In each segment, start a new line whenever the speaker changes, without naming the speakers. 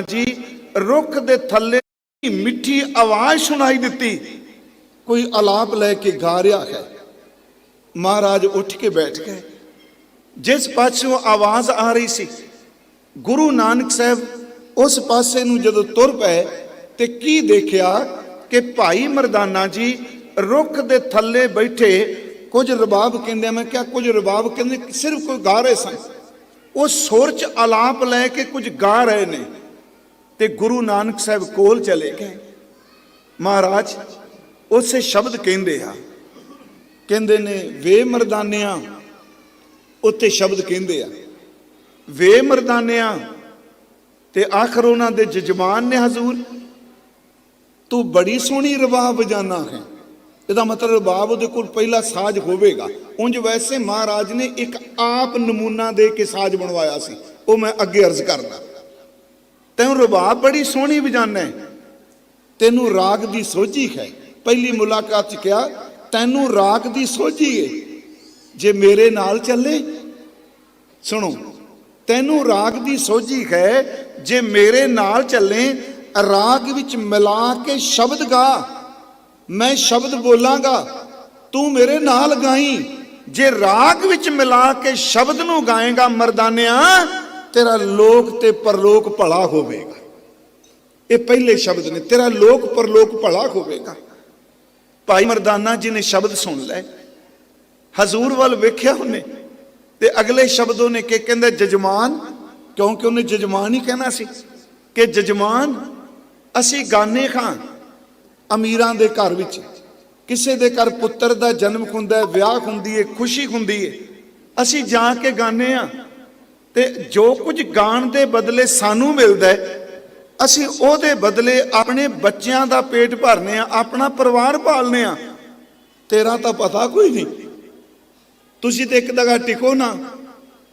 ਜੀ ਰੁੱਖ ਦੇ ਥੱਲੇ ਮਿੱਠੀ ਆਵਾਜ਼ ਸੁਣਾਈ ਦਿੱਤੀ। ਕੋਈ ਆਲਾਪ ਲੈ ਕੇ ਗਾ ਰਿਹਾ ਹੈ। ਮਹਾਰਾਜ ਉੱਠ ਕੇ ਬੈਠ ਗਏ। ਜਿਸ ਪਾਸੋਂ ਆਵਾਜ਼ ਆ ਰਹੀ ਸੀ, ਗੁਰੂ ਨਾਨਕ ਸਾਹਿਬ ਉਸ ਪਾਸੇ ਨੂੰ ਜਦੋਂ ਤੁਰ ਪਏ ਤੇ ਕੀ ਦੇਖਿਆ ਕਿ ਭਾਈ ਮਰਦਾਨਾ ਜੀ ਰੁੱਖ ਦੇ ਥੱਲੇ ਬੈਠੇ, ਕੁਝ ਰਬਾਬ ਕਹਿੰਦੇ, ਮੈਂ ਕਿਹਾ ਕੁਝ ਰਬਾਬ ਕਹਿੰਦੇ, ਸਿਰਫ ਕੋਈ ਗਾ ਰਹੇ ਸਨ। ਉਹ ਸੁਰ ਚ ਆਲਾਪ ਲੈ ਕੇ ਕੁਝ ਗਾ ਰਹੇ ਨੇ। ਤੇ ਗੁਰੂ ਨਾਨਕ ਸਾਹਿਬ ਕੋਲ ਚਲੇ ਗਏ। ਮਹਾਰਾਜ, ਉਸੇ ਸ਼ਬਦ ਕਹਿੰਦੇ ਆ। ਕਹਿੰਦੇ ਨੇ, ਵੇ ਮਰਦਾਨਿਆਂ ਉੱਤੇ ਸ਼ਬਦ ਕਹਿੰਦੇ ਆ। ਵੇ ਮਰਦਾਨਿਆਂ, ਤੇ ਆਖਰ ਉਹਨਾਂ ਦੇ ਜਜਮਾਨ ਨੇ, ਹਜ਼ੂਰ, ਤੂੰ ਬੜੀ ਸੋਹਣੀ ਰਬਾਬ ਵਜਾਨਾ ਹੈ। ਇਹਦਾ ਮਤਲਬ ਰਬਾਬ ਉਹਦੇ ਕੋਲ ਪਹਿਲਾ ਸਾਜ਼ ਹੋਵੇਗਾ। ਉਂਝ ਵੈਸੇ ਮਹਾਰਾਜ ਨੇ ਇੱਕ ਆਪ ਨਮੂਨਾ ਦੇ ਕੇ ਸਾਜ਼ ਬਣਵਾਇਆ ਸੀ। ਉਹ ਮੈਂ ਅੱਗੇ ਅਰਜ਼ ਕਰਦਾ। ਤੈਨੂੰ ਰਬਾਬ ਬੜੀ ਸੋਹਣੀ ਵਜਾਨਾ ਤੈਨੂੰ ਰਾਗ ਦੀ ਸੋਝੀ ਹੈ। ਪਹਿਲੀ ਮੁਲਾਕਾਤ ਚ ਕਿਹਾ, ਤੈਨੂੰ ਰਾਗ ਦੀ ਸੋਝੀ ਏ। ਜੇ ਮੇਰੇ ਨਾਲ ਚੱਲੇ, ਸੁਣੋ, ਤੈਨੂੰ ਰਾਗ ਦੀ ਸੋਝੀ ਹੈ, ਜੇ ਮੇਰੇ ਨਾਲ ਚੱਲੇ, ਰਾਗ ਵਿੱਚ ਮਿਲਾ ਕੇ ਸ਼ਬਦ ਗਾ। ਮੈਂ ਸ਼ਬਦ ਬੋਲਾਂਗਾ, ਤੂੰ ਮੇਰੇ ਨਾਲ ਗਾਈ। ਜੇ ਰਾਗ ਵਿੱਚ ਮਿਲਾ ਕੇ ਸ਼ਬਦ ਨੂੰ ਗਾਏਗਾ ਮਰਦਾਨਿਆਂ ਤੇਰਾ ਲੋਕ ਤੇ ਪਰਲੋਕ ਭਲਾ ਹੋਵੇਗਾ। ਇਹ ਪਹਿਲੇ ਸ਼ਬਦ ਨੇ, ਤੇਰਾ ਲੋਕ ਪਰਲੋਕ ਭਲਾ ਹੋਵੇਗਾ। ਭਾਈ ਮਰਦਾਨਾ ਜੀ ਨੇ ਸ਼ਬਦ ਸੁਣ ਲਏ। ਹਜ਼ੂਰ ਵੱਲ ਵੇਖਿਆ ਉਹਨੇ ਤੇ ਅਗਲੇ ਸ਼ਬਦ ਉਹਨੇ ਕਿ ਕਹਿੰਦਾ, ਜਜਮਾਨ, ਕਿਉਂਕਿ ਉਹਨੇ ਜਜਮਾਨ ਹੀ ਕਹਿਣਾ ਸੀ ਕਿ ਜਜਮਾਨ, ਅਸੀਂ ਗਾਨੇ ਖਾਂ ਅਮੀਰਾਂ ਦੇ ਘਰ ਵਿੱਚ। ਕਿਸੇ ਦੇ ਘਰ ਪੁੱਤਰ ਦਾ ਜਨਮ ਹੁੰਦਾ ਹੈ, ਵਿਆਹ ਹੁੰਦੀ ਹੈ, ਖੁਸ਼ੀ ਹੁੰਦੀ ਹੈ। ਅਸੀਂ ਜਾ ਕੇ ਗਾਨੇ ਆ। ਤੇ ਜੋ ਕੁਝ ਗਾਣ ਦੇ ਬਦਲੇ ਸਾਨੂੰ ਮਿਲਦਾ ਹੈ, ਅਸੀਂ ਉਹਦੇ ਬਦਲੇ ਆਪਣੇ ਬੱਚਿਆਂ ਦਾ ਪੇਟ ਭਰਨੇ ਆ, ਆਪਣਾ ਪਰਿਵਾਰ ਪਾਲਨੇ ਆ। ਤੇਰਾ ਤਾਂ ਪਤਾ ਕੋਈ ਨਹੀਂ। ਤੁਸੀਂ ਤੇ ਇੱਕ ਦਗਾ ਟਿਕੋ ਨਾ,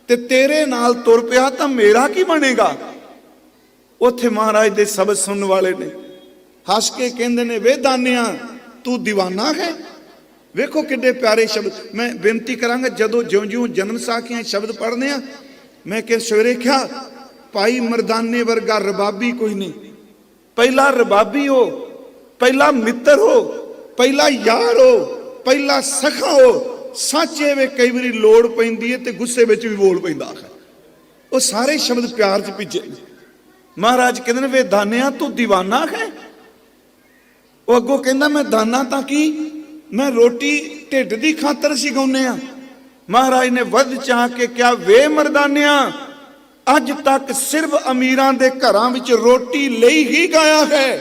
ਤੇ ਤੇਰੇ ਨਾਲ ਤੁਰ ਪਿਆ ਤਾਂ ਮੇਰਾ ਕੀ ਬਣੇਗਾ? ਉੱਥੇ ਮਹਾਰਾਜ ਦੇ ਸ਼ਬਦ ਸੁਣਨ ਵਾਲੇ ਨੇ। ਹੱਸ ਕੇ ਕਹਿੰਦੇ ਨੇ, ਵੇ ਦਾਨਿਆ, ਤੂੰ دیਵਾਨਾ ਹੈ? ਵੇਖੋ ਕਿੱਡੇ ਪਿਆਰੇ ਸ਼ਬਦ। ਮੈਂ ਬੇਨਤੀ ਕਰਾਂਗਾ, ਜਦੋਂ ਜਿਉਂ-ਜਿਉਂ ਜਨਮ ਸਾਖੀਆਂ ਸ਼ਬਦ ਪੜ੍ਹਨੇ ਆ ਮੈਂ ਕਿ ਸਵੇਰੇ ਕਿਹਾ, ਭਾਈ ਮਰਦਾਨੇ ਵਰਗਾ ਰਬਾਬੀ ਕੋਈ ਨਹੀਂ। ਪਹਿਲਾ ਰਬਾਬੀ ਹੋ, ਪਹਿਲਾ ਮਿੱਤਰ ਹੋ, ਪਹਿਲਾ ਯਾਰ ਹੋ, ਪਹਿਲਾ ਸਖਾ ਹੋ। ਸੱਚੇ ਵੇ ਕਈ ਵਾਰੀ ਲੋੜ ਪੈਂਦੀ ਹੈ ਤੇ ਗੁੱਸੇ ਵਿੱਚ ਵੀ ਬੋਲ ਪੈਂਦਾ ਹੈ ਉਹ ਸਾਰੇ ਸ਼ਬਦ ਪਿਆਰ ਚ ਭਿੱਜੇ ਮਹਾਰਾਜ ਕਹਿੰਦੇ ਨੇ, ਵੇ ਦਾਨਿਆ ਤੂੰ دیਵਾਨਾ ਹੈ ਉਹ ਅੱਗੋਂ ਕਹਿੰਦਾ, ਮੈਂ ਦਾਨਾ ਤਾਂ ਕੀ? ਮੈਂ ਰੋਟੀ ਢਿੱਡ ਦੀ ਖਾਤਰ ਸੀ ਸਿਗਾਉਨੇ ਆ। ਮਹਾਰਾਜ ਨੇ ਵੱਧ ਚਾਹ ਕੇ ਕਿਹਾ, ਵੇ ਮਰਦਾਨਿਆ, ਅੱਜ ਤੱਕ ਸਿਰਫ ਅਮੀਰਾਂ ਦੇ ਘਰਾਂ ਵਿੱਚ ਰੋਟੀ ਲਈ ਹੀ ਗਾਇਆ ਹੈ।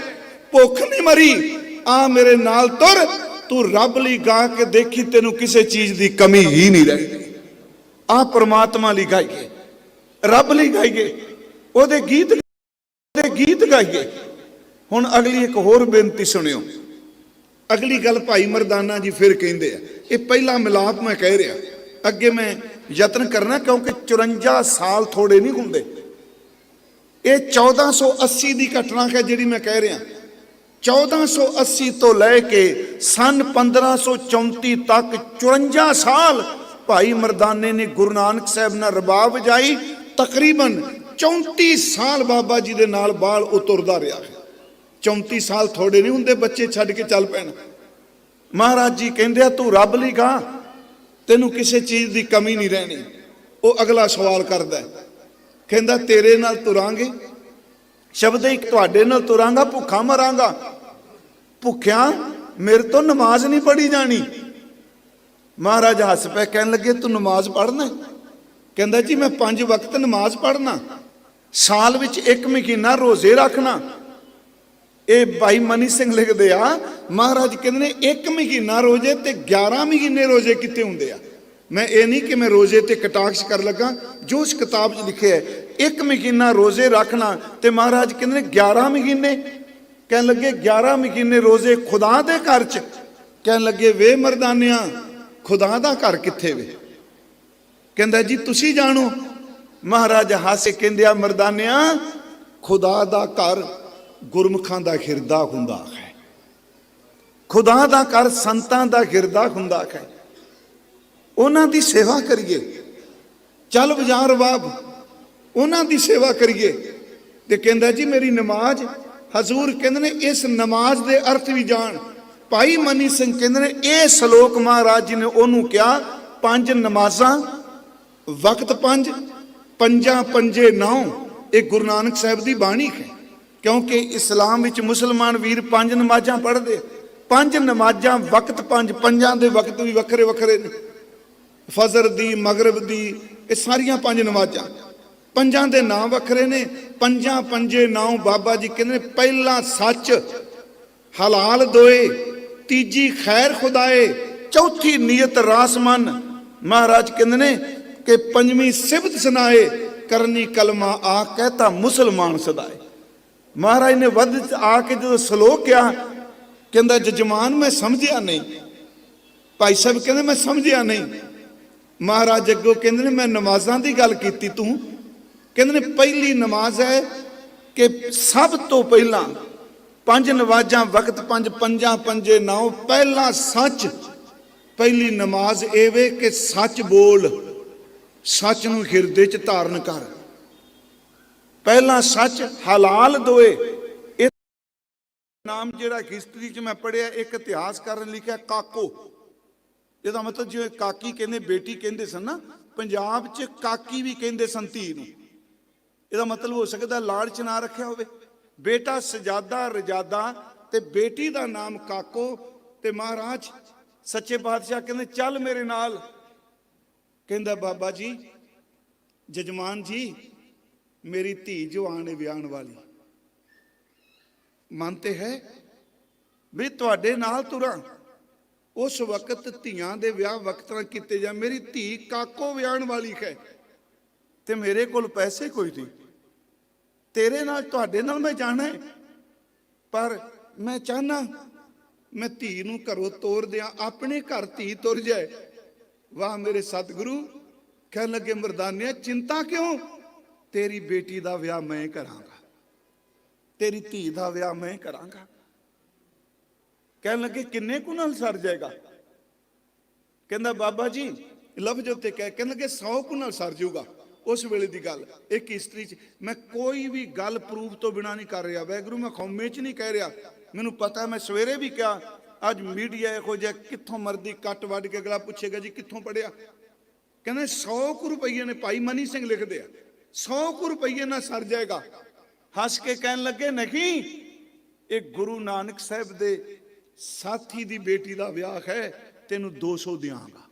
ਭੁੱਖ ਨਹੀਂ ਮਰੀ। ਆ ਮੇਰੇ ਨਾਲ ਤੁਰ। ਤੂੰ ਰੱਬ ਲਈ ਗਾ ਕੇ ਦੇਖੀ, ਤੈਨੂੰ ਕਿਸੇ ਚੀਜ਼ ਦੀ ਕਮੀ ਹੀ ਨਹੀਂ ਰਹੇਗੀ ਆ ਪ੍ਰਮਾਤਮਾ ਲਈ ਗਾਈਏ ਰੱਬ ਲਈ ਗਾਈਏ ਉਹਦੇ ਗੀਤ ਉਹਦੇ ਗੀਤ ਗਾਈਏ ਹੁਣ ਅਗਲੀ ਇੱਕ ਹੋਰ ਬੇਨਤੀ ਸੁਣਿਓ। ਅਗਲੀ ਗੱਲ ਭਾਈ ਮਰਦਾਨਾ ਜੀ ਫਿਰ ਕਹਿੰਦੇ ਆ, ਇਹ ਪਹਿਲਾ ਮਿਲਾਪ ਮੈਂ ਕਹਿ ਰਿਹਾ। ਅੱਗੇ ਮੈਂ ਯਤਨ ਕਰਨਾ, ਕਿਉਂਕਿ 54 ਸਾਲ ਥੋੜੇ ਨਹੀਂ ਹੁੰਦੇ। ਇਹ 1480 ਦੀ ਘਟਨਾ ਹੈ ਜਿਹੜੀ ਮੈਂ ਕਹਿ ਰਿਹਾ। 1480 ਤੋਂ ਲੈ ਕੇ ਸਨ 1534 ਤੱਕ 54 ਸਾਲ ਭਾਈ ਮਰਦਾਨੇ ਨੇ ਗੁਰੂ ਨਾਨਕ ਸਾਹਿਬ ਨਾਲ ਰਬਾਬ ਵਜਾਈ। ਤਕਰੀਬਨ 34 ਸਾਲ ਬਾਬਾ ਜੀ ਦੇ ਨਾਲ ਬਾਲ ਉਤਰਦਾ ਰਿਹਾ ਹੈ। 34 ਸਾਲ ਥੋੜੇ ਨਹੀਂ ਹੁੰਦੇ, ਬੱਚੇ ਛੱਡ ਕੇ ਚੱਲ ਪੈਣ। ਮਹਾਰਾਜ ਜੀ ਕਹਿੰਦੇ ਆ, ਤੂੰ ਰੱਬ ਲਈ ਗਾ ਤੈਨੂੰ ਕਿਸੇ ਚੀਜ਼ ਦੀ ਕਮੀ ਨਹੀਂ ਰਹਿਣੀ। ਉਹ ਅਗਲਾ ਸਵਾਲ ਕਰਦਾ ਕਹਿੰਦਾ, ਤੇਰੇ ਨਾਲ ਤੁਰਾਂਗੇ? ਸ਼ਬਦ ਇੱਕ ਤੁਹਾਡੇ ਨਾਲ ਤੁਰਾਂਗਾ, ਭੁੱਖਾ ਮਰਾਂਗਾ। ਭੁੱਖਿਆਂ, ਮੇਰੇ ਤੋਂ ਨਮਾਜ਼ ਨਹੀਂ ਪੜੀ ਜਾਣੀ। ਮਹਾਰਾਜ ਹੱਸ ਪਏ, ਕਹਿਣ ਲੱਗੇ, ਤੂੰ ਨਮਾਜ਼ ਪੜ੍ਹਨਾ? ਕਹਿੰਦਾ, ਜੀ, ਮੈਂ ਪੰਜ ਵਕਤ ਨਮਾਜ਼ ਪੜ੍ਹਨਾ। ਸਾਲ ਵਿੱਚ ਇੱਕ ਮਹੀਨਾ ਰੋਜ਼ੇ ਰੱਖਣਾ। ਇਹ ਭਾਈ ਮਨੀ ਸਿੰਘ ਲਿਖਦੇ ਆ, ਮਹਾਰਾਜ ਕਹਿੰਦੇ ਨੇ ਇੱਕ ਮਹੀਨਾ ਰੋਜ਼ੇ ਤੇ 11 ਮਹੀਨੇ ਰੋਜ਼ੇ ਕਿੱਥੇ ਹੁੰਦੇ ਆ? ਮੈਂ ਇਹ ਨਹੀਂ ਕਿ ਮੈਂ ਰੋਜ਼ੇ ਤੇ ਕਟਾਕਸ਼ ਕਰ ਲੱਗਾ, ਜੋ ਇਸ ਕਿਤਾਬ 'ਚ ਲਿਖਿਆ ਹੈ, ਇੱਕ ਮਹੀਨਾ ਰੋਜ਼ੇ ਰੱਖਣਾ ਤੇ ਮਹਾਰਾਜ ਕਹਿੰਦੇ ਨੇ 11 ਮਹੀਨੇ। ਕਹਿਣ ਲੱਗੇ 11 ਮਹੀਨੇ ਰੋਜ਼ੇ ਖੁਦਾ ਦੇ ਘਰ 'ਚ? ਕਹਿਣ ਲੱਗੇ, ਵੇ ਮਰਦਾਨਿਆਂ, ਖੁਦਾ ਦਾ ਘਰ ਕਿੱਥੇ ਵੇ? ਕਹਿੰਦਾ ਜੀ, ਤੁਸੀਂ ਜਾਣੋ। ਮਹਾਰਾਜ ਹਾਸੇ ਕਹਿੰਦੇ ਆ, ਮਰਦਾਨਿਆਂ, ਖੁਦਾ ਦਾ ਘਰ ਗੁਰਮੁਖਾਂ ਦਾ ਹਿਰਦਾ ਹੁੰਦਾ ਹੈ। ਖੁਦਾ ਦਾ ਕਰ ਸੰਤਾਂ ਦਾ ਹਿਰਦਾ ਹੁੰਦਾ ਹੈ। ਉਹਨਾਂ ਦੀ ਸੇਵਾ ਕਰੀਏ। ਚੱਲ ਬਾਜ਼ਾਰ ਬਾਬ, ਉਹਨਾਂ ਦੀ ਸੇਵਾ ਕਰੀਏ। ਤੇ ਕਹਿੰਦਾ ਜੀ, ਮੇਰੀ ਨਮਾਜ਼, ਹਜ਼ੂਰ ਕਹਿੰਦੇ ਨੇ, ਇਸ ਨਮਾਜ਼ ਦੇ ਅਰਥ ਵੀ ਜਾਣ। ਭਾਈ ਮਨੀ ਸਿੰਘ ਕਹਿੰਦੇ ਨੇ, ਇਹ ਸ਼ਲੋਕ ਮਹਾਰਾਜ ਜੀ ਨੇ ਉਹਨੂੰ ਕਿਹਾ, ਪੰਜ ਨਮਾਜ਼ਾਂ, ਵਕਤ ਪੰਜ, ਪੰਜਾਂ ਪੰਜੇ ਨੌ, ਇਹ ਗੁਰੂ ਨਾਨਕ ਸਾਹਿਬ ਦੀ ਬਾਣੀ ਹੈ। ਕਿਉਂਕਿ ਇਸਲਾਮ ਵਿੱਚ ਮੁਸਲਮਾਨ ਵੀਰ ਪੰਜ ਨਮਾਜ਼ਾਂ ਪੜ੍ਹਦੇ ਪੰਜ ਨਮਾਜ਼ਾਂ ਵਕਤ ਪੰਜ, ਪੰਜਾਂ ਦੇ ਵਕਤ ਵੀ ਵੱਖਰੇ ਵੱਖਰੇ ਨੇ। ਫਜ਼ਰ ਦੀ, ਮਗਰਬ ਦੀ, ਇਹ ਸਾਰੀਆਂ ਪੰਜ ਨਮਾਜ਼ਾਂ। ਪੰਜਾਂ ਦੇ ਨਾਂ ਵੱਖਰੇ ਨੇ, ਪੰਜਾਂ ਪੰਜੇ ਨਾਮ ਬਾਬਾ ਜੀ ਕਹਿੰਦੇ ਨੇ, ਪਹਿਲਾ ਸੱਚ, ਹਲਾਲ ਦੋਏ, ਤੀਜੀ ਖੈਰ ਖੁਦਾਏ, ਚੌਥੀ ਨੀਅਤ ਰਾਸਮਨ ਮਹਾਰਾਜ ਕਹਿੰਦੇ ਨੇ ਕਿ ਪੰਜਵੀਂ ਸਿਫਤ ਸੁਣਾਏ, ਕਰਨੀ ਕਲਮਾ ਆ, ਕਹਤਾ ਮੁਸਲਮਾਨ ਸਦਾਏ। ਮਹਾਰਾਜ ਨੇ ਵੱਧ ਚ ਆ ਕੇ ਜਦੋਂ ਸ਼ਲੋਕ ਕਿਹਾ, ਕਹਿੰਦਾ, ਜਜਮਾਨ ਮੈਂ ਸਮਝਿਆ ਨਹੀਂ। ਭਾਈ ਸਾਹਿਬ ਕਹਿੰਦੇ, ਮੈਂ ਸਮਝਿਆ ਨਹੀਂ। ਮਹਾਰਾਜ ਅੱਗੋਂ ਕਹਿੰਦੇ ਨੇ, ਮੈਂ ਨਮਾਜ਼ਾਂ ਦੀ ਗੱਲ ਕੀਤੀ ਤੂੰ। ਕਹਿੰਦੇ ਨੇ, ਪਹਿਲੀ ਨਮਾਜ਼ ਹੈ ਕਿ ਸਭ ਤੋਂ ਪਹਿਲਾਂ ਪੰਜ ਨਵਾਜ਼ਾਂ ਵਕਤ ਪੰਜ, ਪੰਜਾਂ, ਪੰਜੇ ਨੌ ਪਹਿਲਾ ਸੱਚ। ਪਹਿਲੀ ਨਮਾਜ਼ ਇਹ ਵੇ ਕਿ ਸੱਚ ਬੋਲ, ਸੱਚ ਨੂੰ ਹਿਰਦੇ 'ਚ ਧਾਰਨ ਕਰ। ਪਹਿਲਾਂ ਸੱਚ ਹਲਾਲ ਦੋਏ। ਇਹ ਨਾਮ ਜਿਹੜਾ ਹਿਸਟਰੀ 'ਚ ਮੈਂ ਪੜਿਆ ਇੱਕ ਇਤਿਹਾਸਕਾਰ ਨੇ ਲਿਖਿਆ, ਕਾਕੋ। ਇਹਦਾ ਮਤਲਬ ਜਿਵੇਂ ਕਾਕੀ ਕਹਿੰਦੇ, ਬੇਟੀ ਕਹਿੰਦੇ ਸਨ ਨਾ, ਪੰਜਾਬ 'ਚ ਕਾਕੀ ਵੀ ਕਹਿੰਦੇ ਸਨ ਧੀ ਨੂੰ। ਇਹਦਾ ਮਤਲਬ ਹੋ ਸਕਦਾ ਲਾੜ ਚ ਨਾ ਰੱਖਿਆ ਹੋਵੇ। ਬੇਟਾ ਸਜਾਦਾ, ਰਜਾਦਾ ਤੇ ਬੇਟੀ ਦਾ ਨਾਮ ਕਾਕੋ ਤੇ ਮਹਾਰਾਜ ਸੱਚੇ ਪਾਤਸ਼ਾਹ ਕਹਿੰਦੇ, ਚੱਲ ਮੇਰੇ ਨਾਲ। ਕਹਿੰਦਾ, ਬਾਬਾ ਜੀ, ਜਜਮਾਨ ਜੀ ਮੇਰੀ ਧੀ ਜਵਾਨ ਹੈ ਵਿਆਹਣ ਵਾਲੀ। ਮਨ ਤੇ ਹੈ ਵੀ ਤੁਹਾਡੇ ਨਾਲ ਤੁਰਾਂ। ਉਸ ਵਕਤ ਧੀਆਂ ਦੇ ਵਿਆਹ ਵਕਤਾਂ ਕੀਤੇ ਜਾ। ਮੇਰੀ ਧੀ ਕਾਕੋ ਵਿਆਹਣ ਵਾਲੀ ਹੈ ਤੇ ਮੇਰੇ ਕੋਲ ਪੈਸੇ ਕੋਈ ਨਹੀਂ। ਤੇਰੇ ਨਾਲ, ਤੁਹਾਡੇ ਨਾਲ ਮੈਂ ਜਾਣਾ ਹੈ। ਪਰ ਮੈਂ ਚਾਹਨਾ ਮੈਂ ਧੀ ਨੂੰ ਘਰੋਂ ਤੋਰ ਦਿਆਂ, ਆਪਣੇ ਘਰ ਧੀ ਤੁਰ ਜਾਏ। ਵਾਹ ਮੇਰੇ ਸਤਿਗੁਰੂ, ਕਹਿਣ ਲੱਗੇ, ਮਰਦਾਨਿਆ, ਚਿੰਤਾ ਕਿਉਂ? ਤੇਰੀ ਬੇਟੀ ਦਾ ਵਿਆਹ ਮੈਂ ਕਰਾਂਗਾ। ਤੇਰੀ ਧੀ ਦਾ ਵਿਆਹ ਮੈਂ ਕਰਾਂਗਾ। ਕਹਿਣ ਲੱਗੇ, ਕਿੰਨੇ ਕੁ ਨਾਲ ਸਰ ਜਾਏਗਾ? ਕਹਿੰਦਾ, ਬਾਬਾ ਜੀ, ਲਫ਼ਜ਼ ਉੱਤੇ ਕਹਿ ਕਹਿੰਦਾ ਕਿ 100 ਕੁ ਨਾਲ ਸਰ ਜਾਊਗਾ। ਉਸ ਵੇਲੇ ਦੀ ਗੱਲ, ਇੱਕ ਹਿਸਟਰੀ 'ਚ, ਮੈਂ ਕੋਈ ਵੀ ਗੱਲ ਪ੍ਰੂਫ ਤੋਂ ਬਿਨਾ ਨਹੀਂ ਕਰ ਰਿਹਾ। ਵੈਗਰੂ ਮੈਂ ਖੌਮੇ 'ਚ ਨਹੀਂ ਕਹਿ ਰਿਹਾ। ਮੈਨੂੰ ਪਤਾ, ਮੈਂ ਸਵੇਰੇ ਵੀ ਕਿਹਾ, ਅੱਜ ਮੀਡੀਆ ਇਹੋ ਜਿਹਾ ਕਿੱਥੋਂ ਮਰਦੀ ਕੱਟ ਵੱਢ ਕੇ ਅਗਲਾ ਪੁੱਛੇਗਾ ਜੀ, ਕਿੱਥੋਂ ਪੜਿਆ ਕਹਿੰਦੇ 100 ਕੁ ਰੁਪਈਏ ਨੇ, ਭਾਈ ਮਨੀ ਸਿੰਘ ਲਿਖਦੇ ਆ। 100 ਕੁ ਰੁਪਈਏ ਨਾਲ ਸਰ ਜਾਏਗਾ। ਹੱਸ ਕੇ ਕਹਿਣ ਲੱਗੇ, ਨਹੀਂ, ਇਹ ਗੁਰੂ ਨਾਨਕ ਸਾਹਿਬ ਦੇ ਸਾਥੀ ਦੀ ਬੇਟੀ ਦਾ ਵਿਆਹ ਹੈ, ਤੈਨੂੰ 200 ਦਿਆਂਗਾ।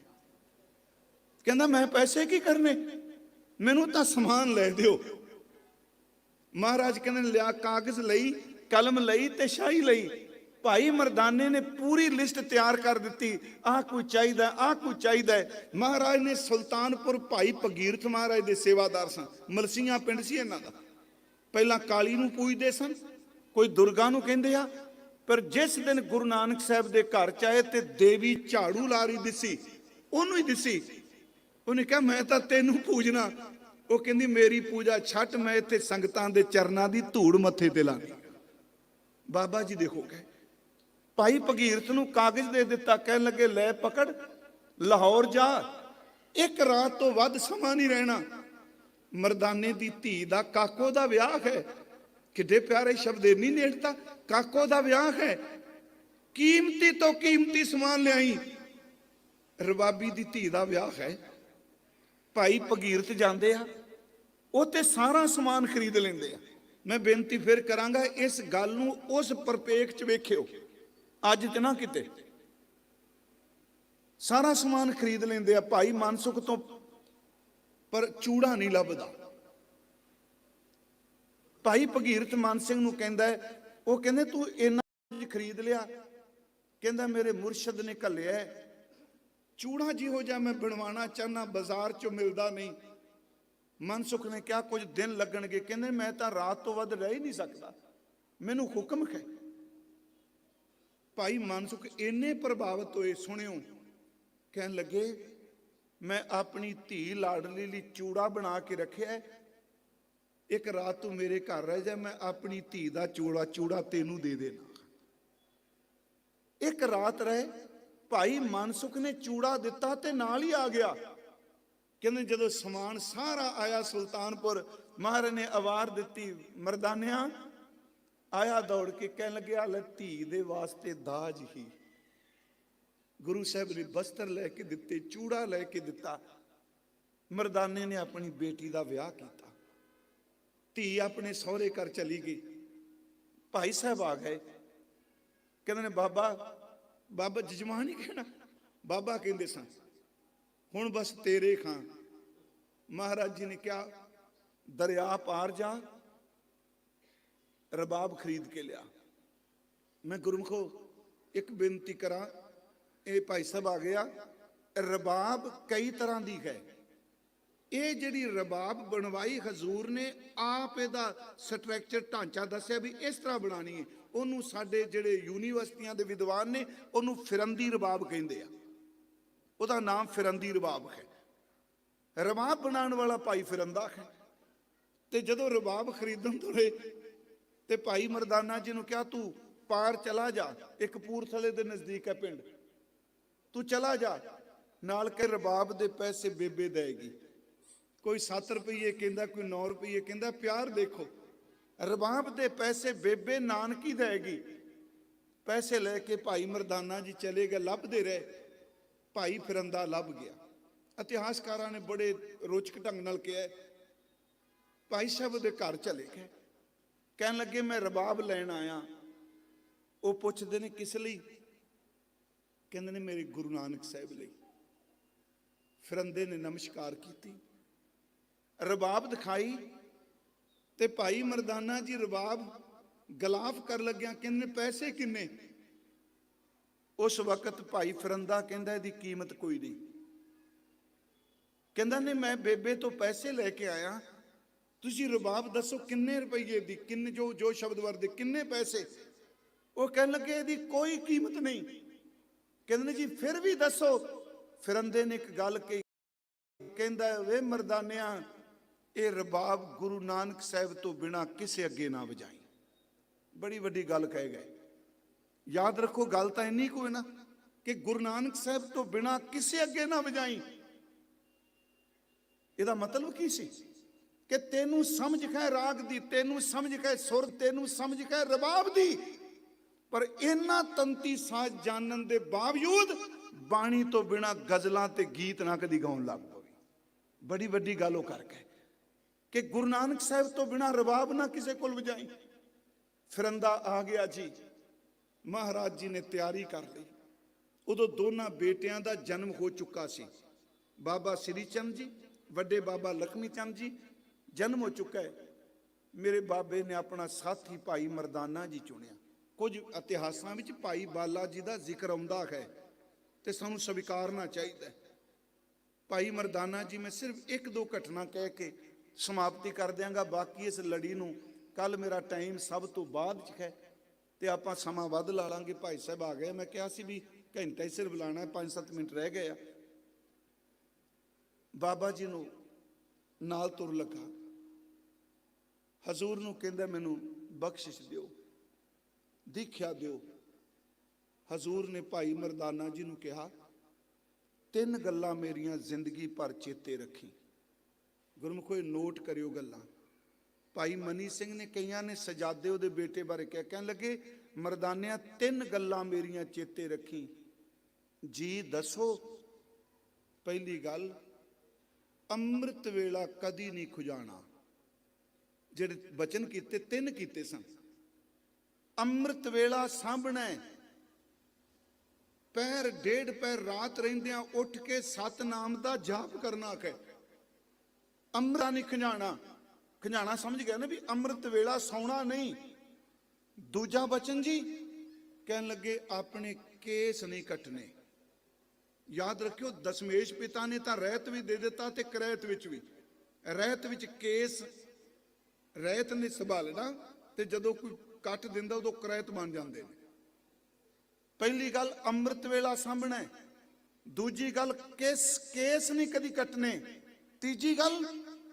ਕਹਿੰਦਾ, ਮੈਂ ਪੈਸੇ ਕੀ ਕਰਨੇ? ਮੈਨੂੰ ਤਾਂ ਸਮਾਨ ਲੈ ਦਿਓ। ਮਹਾਰਾਜ ਕਹਿੰਦੇ, ਲਿਆ ਕਾਗਜ਼ ਲਈ, ਕਲਮ ਲਈ ਤੇ ਸ਼ਾਹੀ ਲਈ। ਭਾਈ ਮਰਦਾਨੇ ਨੇ ਪੂਰੀ ਲਿਸਟ ਤਿਆਰ ਕਰ ਦਿੱਤੀ। ਆਹ ਕੋਈ ਚਾਹੀਦਾ, ਆਹ ਕੋਈ ਚਾਹੀਦਾ ਮਹਾਰਾਜ ਨੇ ਸੁਲਤਾਨਪੁਰ ਭਾਈ ਭਗੀਰਥ ਮਹਾਰਾਜ ਦੇ ਸੇਵਾਦਾਰ ਸਨ ਮਲਸੀਆਂ ਪਿੰਡ ਸੀ ਇਹਨਾਂ ਦਾ। ਪਹਿਲਾਂ ਕਾਲੀ ਨੂੰ ਪੂਜਦੇ ਸਨ, ਕੋਈ ਦੁਰਗਾ ਨੂੰ ਕਹਿੰਦੇ ਆ। ਪਰ ਜਿਸ ਦਿਨ ਗੁਰੂ ਨਾਨਕ ਸਾਹਿਬ ਦੇ ਘਰ ਚ ਆਏ ਤੇ ਦੇਵੀ ਝਾੜੂ ਲਾ ਰਹੀ ਦਿਸੀ, ਉਹਨੂੰ ਹੀ ਦਿਸੀ। ਉਹਨੇ ਕਿਹਾ, ਮੈਂ ਤਾਂ ਤੈਨੂੰ ਪੂਜਣਾ। ਉਹ ਕਹਿੰਦੀ, ਮੇਰੀ ਪੂਜਾ ਛੱਟ, ਮੈਂ ਇੱਥੇ ਸੰਗਤਾਂ ਦੇ ਚਰਨਾਂ ਦੀ ਧੂੜ ਮੱਥੇ ਤੇ ਲਾਣੀ ਬਾਬਾ ਜੀ ਦੇਖੋ ਕਹੇ ਭਾਈ ਭਗੀਰਥ ਨੂੰ ਕਾਗਜ਼ ਦੇ ਦਿੱਤਾ, ਕਹਿਣ ਲੱਗੇ, ਲੈ ਪਕੜ, ਲਾਹੌਰ ਜਾ। ਇੱਕ ਰਾਤ ਤੋਂ ਵੱਧ ਸਮਾਂ ਨਹੀਂ ਰਹਿਣਾ। ਮਰਦਾਨੇ ਦੀ ਧੀ ਦਾ ਕਾਕੋ ਦਾ ਵਿਆਹ ਹੈ। ਕਿੱਡੇ ਪਿਆਰੇ ਸ਼ਬਦ ਇਹ ਨਹੀਂ ਨੇੜਤਾ। ਕਾਕੋ ਦਾ ਵਿਆਹ ਹੈ। ਕੀਮਤੀ ਤੋਂ ਕੀਮਤੀ ਸਮਾਨ ਲਿਆਈ। ਰਬਾਬੀ ਦੀ ਧੀ ਦਾ ਵਿਆਹ ਹੈ। ਭਾਈ ਭਗੀਰਥ ਜਾਂਦੇ ਆ। ਉਹ ਤੇ ਸਾਰਾ ਸਮਾਨ ਖਰੀਦ ਲੈਂਦੇ ਆ। ਮੈਂ ਬੇਨਤੀ ਫਿਰ ਕਰਾਂਗਾ, ਇਸ ਗੱਲ ਨੂੰ ਉਸ ਪਰਪੇਖ ਚ ਵੇਖਿਓ। ਅੱਜ ਤੇ ਨਾ ਕਿਤੇ। ਸਾਰਾ ਸਮਾਨ ਖਰੀਦ ਲੈਂਦੇ ਆ ਭਾਈ ਮਨਸੁਖ ਤੋਂ, ਪਰ ਚੂੜਾ ਨਹੀਂ ਲੱਭਦਾ। ਭਾਈ ਭਗੀਰਥ ਮਾਨ ਸਿੰਘ ਨੂੰ ਕਹਿੰਦਾ ਉਹ ਕਹਿੰਦੇ, ਤੂੰ ਇੰਨਾ ਕੁਝ ਖਰੀਦ ਲਿਆ? ਕਹਿੰਦਾ, ਮੇਰੇ ਮੁਰਸ਼ਦ ਨੇ ਘੱਲਿਆ ਚੂੜਾ ਜਿਹੋ ਜਿਹਾ ਮੈਂ ਬਣਵਾਉਣਾ ਚਾਹਨਾ ਬਾਜ਼ਾਰ ਚੋਂ ਮਿਲਦਾ ਨਹੀਂ। ਮਨਸੁਖ ਨੇ ਕਿਹਾ, ਕੁਝ ਦਿਨ ਲੱਗਣਗੇ। ਕਹਿੰਦੇ, ਮੈਂ ਤਾਂ ਰਾਤ ਤੋਂ ਵੱਧ ਰਹਿ ਹੀ ਨਹੀਂ ਸਕਦਾ। ਮੈਨੂੰ ਹੁਕਮ ਹੈ ਭਾਈ ਮਨਸੁਖ ਇੰਨੇ ਪ੍ਰਭਾਵਿਤ ਹੋਏ ਸੁਣਿਓ, ਕਹਿਣ ਲੱਗੇ, ਮੈਂ ਆਪਣੀ ਧੀ ਲਾਡਲੀ ਲਈ ਚੂੜਾ ਬਣਾ ਕੇ ਰੱਖਿਆ ਇੱਕ ਰਾਤ ਤੂੰ ਮੇਰੇ ਘਰ ਰਹਿ ਜਾ, ਮੈਂ ਆਪਣੀ ਧੀ ਦਾ ਚੂੜਾ ਚੂੜਾ ਤੈਨੂੰ ਦੇ ਦੇਣਾ। ਇੱਕ ਰਾਤ ਰਹੇ, ਭਾਈ ਮਨਸੁਖ ਨੇ ਚੂੜਾ ਦਿੱਤਾ ਤੇ ਨਾਲ ਹੀ ਆ ਗਿਆ। ਕਹਿੰਦੇ ਜਦੋਂ ਸਮਾਨ ਸਾਰਾ ਆਇਆ ਸੁਲਤਾਨਪੁਰ, ਮਹਾਰਾਜ ਨੇ ਆਵਾਰ ਦਿੱਤੀ, ਮਰਦਾਨਿਆਂ ਆਇਆ ਦੌੜ ਕੇ ਕਹਿਣ ਲੱਗਿਆ ਲੈ ਧੀ ਦੇ ਵਾਸਤੇ ਦਾਜ ਹੀ। ਗੁਰੂ ਸਾਹਿਬ ਨੇ ਬਸਤਰ ਲੈ ਕੇ ਦਿੱਤੇ, ਚੂੜਾ ਲੈ ਕੇ ਦਿੱਤਾ। ਮਰਦਾਨੇ ਨੇ ਆਪਣੀ ਬੇਟੀ ਦਾ ਵਿਆਹ ਕੀਤਾ। ਧੀ ਆਪਣੇ ਸਹੁਰੇ ਘਰ ਚਲੀ ਗਈ। ਭਾਈ ਸਾਹਿਬ ਆ ਗਏ। ਕਹਿੰਦੇ ਨੇ, ਬਾਬਾ ਬਾਬਾ ਜਜਮਾਨ ਹੀ ਕਹਿਣਾ। ਬਾਬਾ ਕਹਿੰਦੇ ਸਨ, ਹੁਣ ਬਸ ਤੇਰੇ ਖਾਂ। ਮਹਾਰਾਜ ਜੀ ਨੇ ਕਿਹਾ, ਦਰਿਆ ਪਾਰ ਜਾ। ਰਬਾਬ ਖਰੀਦ ਕੇ ਲਿਆ। ਮੈਂ ਗੁਰਮਖੋ, ਇੱਕ ਬੇਨਤੀ ਕਰਾਂ, ਇਹ ਭਾਈ ਸਾਹਿਬ ਆ ਗਿਆ, ਰਬਾਬ ਕਈ ਤਰ੍ਹਾਂ ਦੀ ਹੈ। ਇਹ ਜਿਹੜੀ ਰਬਾਬ ਬਣਵਾਈ ਹਜ਼ੂਰ ਨੇ, ਆਪ ਇਹਦਾ ਸਟਰਕਚਰ ਢਾਂਚਾ ਦੱਸਿਆ ਵੀ ਇਸ ਤਰ੍ਹਾਂ ਬਣਾਣੀ ਹੈ। ਉਹਨੂੰ ਸਾਡੇ ਜਿਹੜੇ ਯੂਨੀਵਰਸਿਟੀਆਂ ਦੇ ਵਿਦਵਾਨ ਨੇ, ਉਹਨੂੰ ਫਿਰੰਦੀ ਰਬਾਬ ਕਹਿੰਦੇ ਆ। ਉਹਦਾ ਨਾਮ ਫਿਰੰਦੀ ਰਬਾਬ ਹੈ। ਰਬਾਬ ਬਣਾਉਣ ਵਾਲਾ ਭਾਈ ਫਿਰੰਦਾ ਹੈ। ਤੇ ਜਦੋਂ ਰਬਾਬ ਖਰੀਦਣ ਤੁਰੇ ਤੇ ਭਾਈ ਮਰਦਾਨਾ ਜੀ ਨੂੰ ਕਿਹਾ, ਤੂੰ ਪਾਰ ਚਲਾ ਜਾ, ਇੱਕ ਕਪੂਰਥਲੇ ਦੇ ਨਜ਼ਦੀਕ ਹੈ ਪਿੰਡ। ਤੂੰ ਚਲਾ ਜਾ, ਨਾਲ ਕੇ ਰਬਾਬ ਦੇ ਪੈਸੇ ਬੇਬੇ ਦੇਗੀ ਕੋਈ 7 ਰੁਪਏ ਕਹਿੰਦਾ, ਕੋਈ 9 ਰੁਪਏ ਕਹਿੰਦਾ, ਪਿਆਰ ਦੇਖੋ, ਰਬਾਬ ਦੇ ਪੈਸੇ ਬੇਬੇ ਨਾਨਕੀ ਦੇਗੀ ਪੈਸੇ ਲੈ ਕੇ ਭਾਈ ਮਰਦਾਨਾ ਜੀ ਚਲੇ ਗਏ, ਲੱਭਦੇ ਰਹੇ। ਭਾਈ ਫਿਰੰਦਾ ਲੱਭ ਗਿਆ। ਇਤਿਹਾਸਕਾਰਾਂ ਨੇ ਬੜੇ ਰੋਚਕ ਢੰਗ ਨਾਲ ਕਿਹਾ, ਭਾਈ ਸਾਹਿਬ ਦੇ ਘਰ ਚਲੇ ਗਏ। ਕਹਿਣ ਲੱਗੇ, ਮੈਂ ਰਬਾਬ ਲੈਣ ਆਇਆ। ਉਹ ਪੁੱਛਦੇ ਨੇ, ਕਿਸ ਲਈ? ਕਹਿੰਦੇ ਨੇ, ਮੇਰੇ ਗੁਰੂ ਨਾਨਕ ਸਾਹਿਬ ਲਈ। ਫਿਰੰਦੇ ਨੇ ਨਮਸਕਾਰ ਕੀਤੀ। ਰਬਾਬ ਦਿਖਾਈ ਤੇ ਭਾਈ ਮਰਦਾਨਾ ਜੀ ਰਬਾਬ ਗਲਾਫ ਕਰ ਲੱਗਿਆ, ਕਹਿੰਦੇ ਨੇ, ਪੈਸੇ ਕਿੰਨੇ? ਉਸ ਵਕਤ ਭਾਈ ਫਿਰੰਦਾ ਕਹਿੰਦਾ, ਇਹਦੀ ਕੀਮਤ ਕੋਈ ਨਹੀਂ। ਕਹਿੰਦਾ ਨੇ ਮੈਂ ਬੇਬੇ ਤੋਂ ਪੈਸੇ ਲੈ ਕੇ ਆਇਆ। ਤੁਸੀਂ ਰਬਾਬ ਦੱਸੋ ਕਿੰਨੇ ਰੁਪਏ ਦੀ, ਕਿੰਨੇ ਜੋ ਜੋ ਸ਼ਬਦ ਵਰਦੇ, ਕਿੰਨੇ ਪੈਸੇ? ਉਹ ਕਹਿਣ ਲੱਗੇ ਇਹਦੀ ਕੋਈ ਕੀਮਤ ਨਹੀਂ। ਕਹਿੰਦੇ ਨੇ ਜੀ, ਫਿਰ ਵੀ ਦੱਸੋ। ਫਿਰੰਦੇ ਨੇ ਇੱਕ ਗੱਲ ਕਹੀ। ਕਹਿੰਦਾ, ਵੇ ਮਰਦਾਨਿਆਂ, ਇਹ ਰਬਾਬ ਗੁਰੂ ਨਾਨਕ ਸਾਹਿਬ ਤੋਂ ਬਿਨਾ ਕਿਸੇ ਅੱਗੇ ਨਾ ਵਜਾਈ। ਬੜੀ ਵੱਡੀ ਗੱਲ ਕਹੇ ਗਏ। ਯਾਦ ਰੱਖੋ, ਗੱਲ ਤਾਂ ਇੰਨੀ ਕੋਈ ਨਾ ਕਿ ਗੁਰੂ ਨਾਨਕ ਸਾਹਿਬ ਤੋਂ ਬਿਨਾ ਕਿਸੇ ਅੱਗੇ ਨਾ ਵਜਾਈ। ਇਹਦਾ ਮਤਲਬ ਕੀ ਸੀ? ਕਿ ਤੈਨੂੰ ਸਮਝ ਹੈ ਰਾਗ ਦੀ, ਤੈਨੂੰ ਸਮਝ ਹੈ ਸੁਰ, ਤੈਨੂੰ ਸਮਝ ਹੈ ਰਬਾਬ ਦੀ। ਪਰ ਇਹਨਾਂ ਤੰਤੀ ਸਾਜ਼ ਜਾਣਨ ਦੇ ਬਾਵਜੂਦ ਬਾਣੀ ਤੋਂ ਬਿਨਾ ਗਜ਼ਲਾਂ ਤੇ ਗੀਤ ਨਾ ਕਦੀ ਗਾਉਣ ਲੱਗ ਪਵੇ। ਬੜੀ ਵੱਡੀ ਗੱਲ ਉਹ ਕਰ ਕਿ ਗੁਰੂ ਨਾਨਕ ਸਾਹਿਬ ਤੋਂ ਬਿਨਾ ਰਬਾਬ ਨਾ ਕਿਸੇ ਕੋਲ ਵਜਾਈ। ਫਿਰੰਦਾ ਆ ਗਿਆ ਜੀ। ਮਹਾਰਾਜ ਜੀ ਨੇ ਤਿਆਰੀ ਕਰ ਲਈ। ਉਦੋਂ ਦੋਨਾਂ ਬੇਟਿਆਂ ਦਾ ਜਨਮ ਹੋ ਚੁੱਕਾ ਸੀ। ਬਾਬਾ ਸ੍ਰੀ ਚੰਦ ਜੀ, ਵੱਡੇ ਬਾਬਾ ਲਖਮੀ ਚੰਦ ਜੀ ਜਨਮ ਹੋ ਚੁੱਕਾ ਹੈ। ਮੇਰੇ ਬਾਬੇ ਨੇ ਆਪਣਾ ਸਾਥੀ ਭਾਈ ਮਰਦਾਨਾ ਜੀ ਚੁਣਿਆ। ਕੁਝ ਇਤਿਹਾਸਾਂ ਵਿੱਚ ਭਾਈ ਬਾਲਾ ਜੀ ਦਾ ਜ਼ਿਕਰ ਆਉਂਦਾ ਹੈ ਤੇ ਸਾਨੂੰ ਸਵੀਕਾਰਨਾ ਚਾਹੀਦਾ ਹੈ। ਭਾਈ ਮਰਦਾਨਾ ਜੀ, ਮੈਂ ਸਿਰਫ ਇੱਕ ਦੋ ਘਟਨਾ ਕਹਿ ਕੇ ਸਮਾਪਤੀ ਕਰ ਦਿਆਂਗਾ। ਬਾਕੀ ਇਸ ਲੜੀ ਨੂੰ ਕੱਲ ਮੇਰਾ ਟਾਈਮ ਸਭ ਤੋਂ ਬਾਅਦ ਚ ਹੈ ਤੇ ਆਪਾਂ ਸਮਾਂ ਵੱਧ ਲਾ ਲਾਂਗੇ। ਭਾਈ ਸਾਹਿਬ ਆ ਗਏ। ਮੈਂ ਕਿਹਾ ਸੀ ਵੀ ਘੰਟਾ ਹੀ ਸਿਰਫ ਲਾਣਾ 5-7 ਮਿੰਟ ਰਹਿ ਗਏ ਆ। ਬਾਬਾ ਜੀ ਨੂੰ ਨਾਲ ਤੁਰ ਲੱਗਾ। ਹਜ਼ੂਰ ਨੂੰ ਕਹਿੰਦਾ, ਮੈਨੂੰ ਬਖਸ਼ਿਸ਼ ਦਿਓ, ਦੀਖਿਆ ਦਿਓ। ਹਜ਼ੂਰ ਨੇ ਭਾਈ ਮਰਦਾਨਾ ਜੀ ਨੂੰ ਕਿਹਾ, ਤਿੰਨ ਗੱਲਾਂ ਮੇਰੀਆਂ ਜ਼ਿੰਦਗੀ ਭਰ ਚੇਤੇ ਰੱਖੀ। ਗੁਰਮੁਖੋ, ਇਹ ਨੋਟ ਕਰਿਓ ਗੱਲਾਂ। ਭਾਈ ਮਨੀ ਸਿੰਘ ਨੇ ਕਈਆਂ ਨੇ ਸਜਾਦੇ ਉਹਦੇ ਬੇਟੇ ਬਾਰੇ ਕਿਹਾ, ਕਹਿਣ ਲੱਗੇ, ਮਰਦਾਨਿਆਂ, ਤਿੰਨ ਗੱਲਾਂ ਮੇਰੀਆਂ ਚੇਤੇ ਰੱਖੀ। ਜੀ ਦੱਸੋ, ਪਹਿਲੀ ਗੱਲ, ਅੰਮ੍ਰਿਤ ਵੇਲਾ ਕਦੀ ਨਹੀਂ ਖੁਜਾਣਾ। ਜਿਹੜੇ ਬਚਨ ਕੀਤੇ, ਤਿੰਨ ਕੀਤੇ ਸਨ। ਅੰਮ੍ਰਿਤ ਵੇਲਾ ਸਾਂਭਣਾ ਹੈ। ਪੈਰ ਡੇਢ ਪੈਰ ਰਾਤ ਰਹਿੰਦਿਆਂ ਉੱਠ ਕੇ ਸਤਨਾਮ ਦਾ ਜਾਪ ਕਰਨਾ ਹੈ ਅੰਮ੍ਰਿਤਾ ਨਹੀਂ ਖੰਜਾਣਾ ਖੰਜਾਣਾ ਸਮਝ ਗਿਆ ਨਾ ਵੀ ਅੰਮ੍ਰਿਤ ਵੇਲਾ ਸੌਣਾ ਨਹੀਂ। ਦੂਜਾ ਬਚਨ ਜੀ, ਕਹਿਣ ਲੱਗੇ, ਆਪਣੇ ਕੇਸ ਨਹੀਂ ਕੱਟਨੇ ਯਾਦ ਰੱਖਿਓ, ਦਸ਼ਮੇਸ਼ ਪਿਤਾ ਨੇ ਤਾਂ ਰਹਿਤ ਵੀ ਦੇ ਦਿੱਤਾ ਤੇ ਕਰੈਤ ਵਿੱਚ ਵੀ। ਰਹਿਤ ਵਿੱਚ ਕੇਸ ਰਹਿਤ ਨੇ ਸੰਭਾਲਣਾ ਤੇ ਜਦੋਂ ਕੋਈ ਕੱਟ ਦਿੰਦਾ ਉਦੋਂ ਕਰੈਤ ਬਣ ਜਾਂਦੇ ਨੇ। ਪਹਿਲੀ ਗੱਲ ਅੰਮ੍ਰਿਤ ਵੇਲਾ ਸਾਂਭਣਾ ਦੂਜੀ ਗੱਲ ਕਿਸ, ਕੇਸ ਨਹੀਂ ਕਦੀ ਕੱਟਨੇ ਤੀਜੀ ਗੱਲ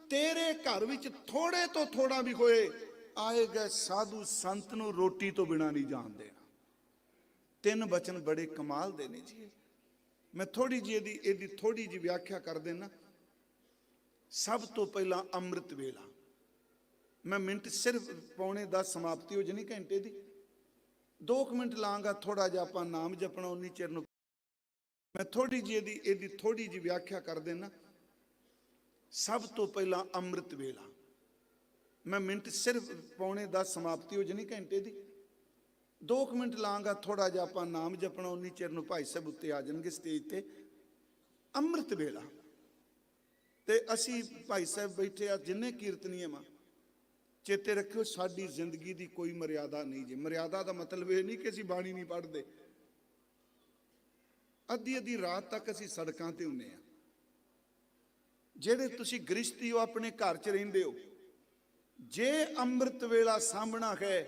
ਤੇਰੇ ਘਰ ਵਿੱਚ ਥੋੜੇ ਤੋਂ ਥੋੜਾ ਵੀ ਹੋਏ, ਆਏ ਗਏ ਸਾਧੂ ਸੰਤ ਨੂੰ ਰੋਟੀ ਤੋਂ ਬਿਨਾ ਨਹੀਂ ਜਾਣ ਦੇਣਾ। ਤਿੰਨ ਬਚਨ ਬੜੇ ਕਮਾਲ ਦੇ ਨੇ ਜੀ ਮੈਂ ਥੋੜੀ ਜਿਹੀ ਇਹਦੀ ਇਹਦੀ ਥੋੜੀ ਜਿਹੀ ਵਿਆਖਿਆ ਕਰ ਦੇਣਾ ਸਭ ਤੋਂ ਪਹਿਲਾਂ ਅੰਮ੍ਰਿਤ ਵੇਲਾ। ਮੈਂ ਮਿੰਟ ਸਿਰਫ ਪੌਣੇ 10 ਸਮਾਪਤੀ ਹੋ ਜਣੀ ਘੰਟੇ ਦੀ। 2 ਮਿੰਟ ਲਾਂਗਾ ਥੋੜਾ ਜਿਹਾ ਆਪਾਂ ਨਾਮ ਜਪਣਾ, ਉਨੀ ਚਿਰ ਨੂੰ। ਮੈਂ ਥੋੜੀ ਜਿਹੀ ਇਹਦੀ ਇਹਦੀ ਥੋੜੀ ਜਿਹੀ ਵਿਆਖਿਆ ਕਰ ਦੇਣਾ ਸਭ ਤੋਂ ਪਹਿਲਾਂ ਅੰਮ੍ਰਿਤ ਵੇਲਾ। ਮੈਂ ਮਿੰਟ ਸਿਰਫ ਪੌਣੇ 10 ਸਮਾਪਤੀ ਹੋ ਜਣੀ ਘੰਟੇ ਦੀ। 2 ਮਿੰਟ ਲਾਂਗਾ ਥੋੜਾ ਜਿਹਾ ਆਪਾਂ ਨਾਮ ਜਪਣਾ, ਉਨੀ ਚਿਰ ਨੂੰ ਭਾਈ ਸਾਹਿਬ ਉੱਤੇ ਆ ਜਾਣਗੇ ਸਟੇਜ ਤੇ। ਅੰਮ੍ਰਿਤ ਵੇਲਾ। ਤੇ ਅਸੀਂ ਭਾਈ ਸਾਹਿਬ ਬੈਠੇ ਆ, ਜਿੰਨੇ ਕੀਰਤਨੀਏ ਮਾਂ ਚੇਤੇ ਰੱਖਿਓ, ਸਾਡੀ ਜ਼ਿੰਦਗੀ ਦੀ ਕੋਈ ਮਰਿਆਦਾ ਨਹੀਂ ਜੀ। ਮਰਿਆਦਾ ਦਾ ਮਤਲਬ ਇਹ ਨਹੀਂ ਕਿ ਅਸੀਂ ਬਾਣੀ ਨਹੀਂ ਪੜ੍ਹਦੇ। ਅੱਧੀ ਅੱਧੀ ਰਾਤ ਤੱਕ ਅਸੀਂ ਸੜਕਾਂ ਤੇ ਹੁੰਨੇ ਆ। ਜਿਹੜੇ ਤੁਸੀਂ ਗ੍ਰਿਸ਼ਤੀ ਹੋ, ਆਪਣੇ ਘਰ 'ਚ ਰਹਿੰਦੇ ਹੋ, ਜੇ ਅੰਮ੍ਰਿਤ ਵੇਲਾ ਸਾਹਮਣਾ ਹੈ,